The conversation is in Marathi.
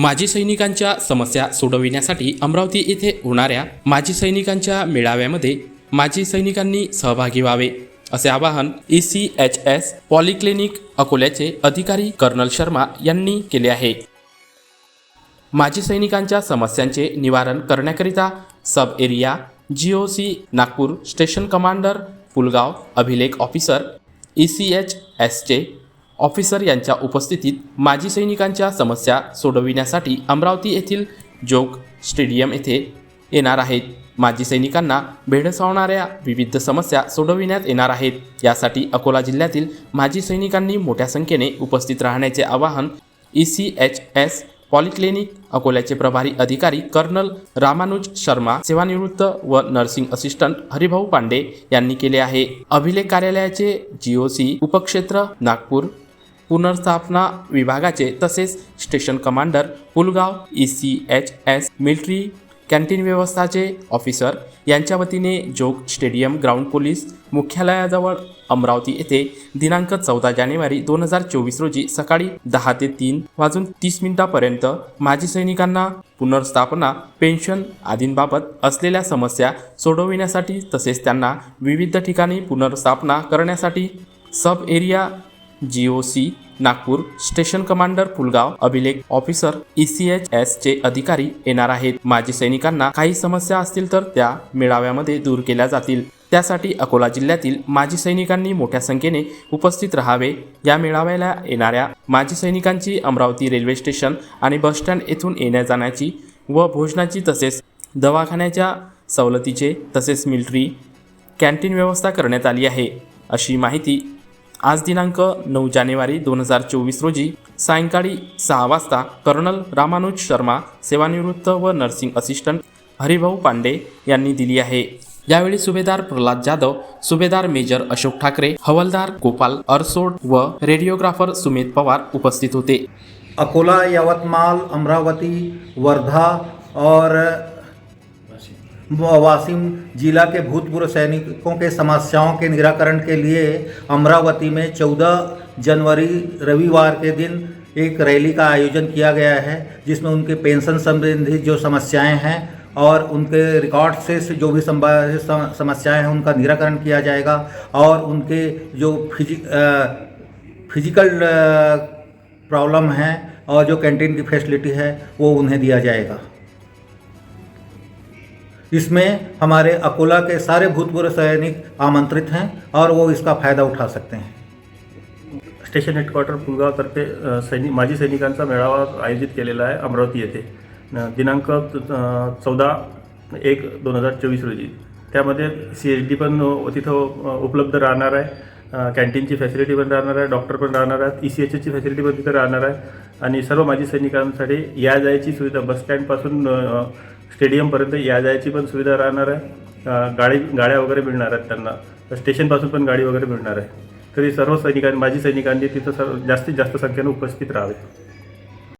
माजी सैनिकांच्या समस्या सोडविण्यासाठी अमरावती येथे होणाऱ्या माजी सैनिकांच्या मेळाव्यामध्ये माजी सैनिकांनी सहभागी व्हावे असे आवाहन E C H S polyclinic अकोल्याचे अधिकारी कर्नल शर्मा यांनी केले आहे. माजी सैनिकांच्या समस्यांचे निवारण करण्याकरिता sub area G O C Nagpur station commander Pulgaon अभिलेख ऑफिसर ई सी एच एसचे ऑफिसर यांच्या उपस्थितीत माजी सैनिकांच्या समस्या सोडविण्यासाठी अमरावती येथील जोग स्टेडियम येथे येणार आहेत. माजी सैनिकांना भेडसावणाऱ्या विविध समस्या सोडविण्यात येणार आहेत. यासाठी अकोला जिल्ह्यातील माजी सैनिकांनी मोठ्या संख्येने उपस्थित राहण्याचे आवाहन E C H S polyclinic अकोल्याचे प्रभारी अधिकारी कर्नल रामानुज शर्मा सेवानिवृत्त व नर्सिंग असिस्टंट हरिभाऊ पांडे यांनी केले आहे. अभिलेख कार्यालयाचे जीओसी उपक्षेत्र नागपूर पुनर्स्थापना विभागाचे तसेच station commander Pulgaon E C H S military canteen व्यवस्थाचे officer यांच्या वतीने जोग स्टेडियम ग्राउंड पोलीस मुख्यालयाजवळ अमरावती येथे दिनांक चौदा जानेवारी दोन हजार चोवीस रोजी सकाळी दहा ते तीन वाजून तीस मिनिटापर्यंत माजी सैनिकांना पुनर्स्थापना पेन्शन आदींबाबत असलेल्या समस्या सोडविण्यासाठी तसेच त्यांना विविध ठिकाणी पुनर्स्थापना करण्यासाठी sub area G O C Nagpur station commander Pulgaon अभिलेख ऑफिसर ई सी एच एसचे अधिकारी येणार आहेत. माजी सैनिकांना काही समस्या असतील तर त्या मेळाव्यामध्ये दूर केल्या जातील. त्यासाठी अकोला जिल्ह्यातील माजी सैनिकांनी मोठ्या संख्येने उपस्थित राहावे. या मेळाव्याला येणाऱ्या माजी सैनिकांची अमरावती रेल्वे स्टेशन आणि बसस्टँड येथून येण्या जाण्याची व भोजनाची तसेच दवाखान्याच्या सवलतीचे तसेच मिलिटरी कॅन्टीन व्यवस्था करण्यात आली आहे. अशी माहिती आज दिनांक नऊ जानेवारी दोन हजार चोवीस रोजी सायंकाळी सहा वाजता कर्नल रामानुज शर्मा सेवानिवृत्त व नर्सिंग असिस्टंट हरिभाऊ पांडे यांनी दिली आहे. यावेळी सुभेदार प्रल्हाद जाधव सुभेदार मेजर अशोक ठाकरे हवलदार गोपाल अरसोड व रेडिओग्राफर सुमित पवार उपस्थित होते. अकोला यवतमाल अमरावती वर्धा और वासिम जिला के भूतपूर्व सैनिकों के समस्याओं के निराकरण के लिए अमरावती में 14 जनवरी रविवार के दिन एक रैली का आयोजन किया गया है जिसमें उनके पेंशन संबंधी जो समस्याएँ हैं और उनके रिकॉर्ड से जो भी समस्याएँ हैं उनका निराकरण किया जाएगा और उनके जो फिजि अ, फ़िज़िकल प्रॉब्लम है और जो कैंटीन की फैसिलिटी है वो उन्हें दिया जाएगा। इसमें हमारे अकोला के सारे भूतपूर्व सैनिक आमंत्रित हैं और वो इसका फ़ायदा उठा सकते हैं। स्टेशन हेडक्वार्टर पुलगावतर्फे तर्फे सैनिक माजी सैनिकांचा मेळावा आयोजित केलेला आहे अमरावती येथे. दिनांक चौदा एक दोन हजार चोवीस रोजी. त्यामध्ये सी एच डी पण तिथं उपलब्ध राहणार आहे. कॅन्टीनची फॅसिलिटी पण राहणार आहे डॉक्टर पण राहणार आहेत ई सी एच एची फॅसिलिटी पण तिथं राहणार आहे. आणि सर्व माजी सैनिकांसाठी या जायची सुविधा बस स्टँडपासून स्टेडियमपर्यंत या जायची पण सुविधा राहणार आहे. गाडी गाड्या वगैरे मिळणार आहेत त्यांना. स्टेशनपासून पण गाडी वगैरे मिळणार आहे. तरी सर्व सैनिकांनी माजी सैनिकांनी तिथं सर्व जास्तीत जास्त संख्येनं उपस्थित राहावे.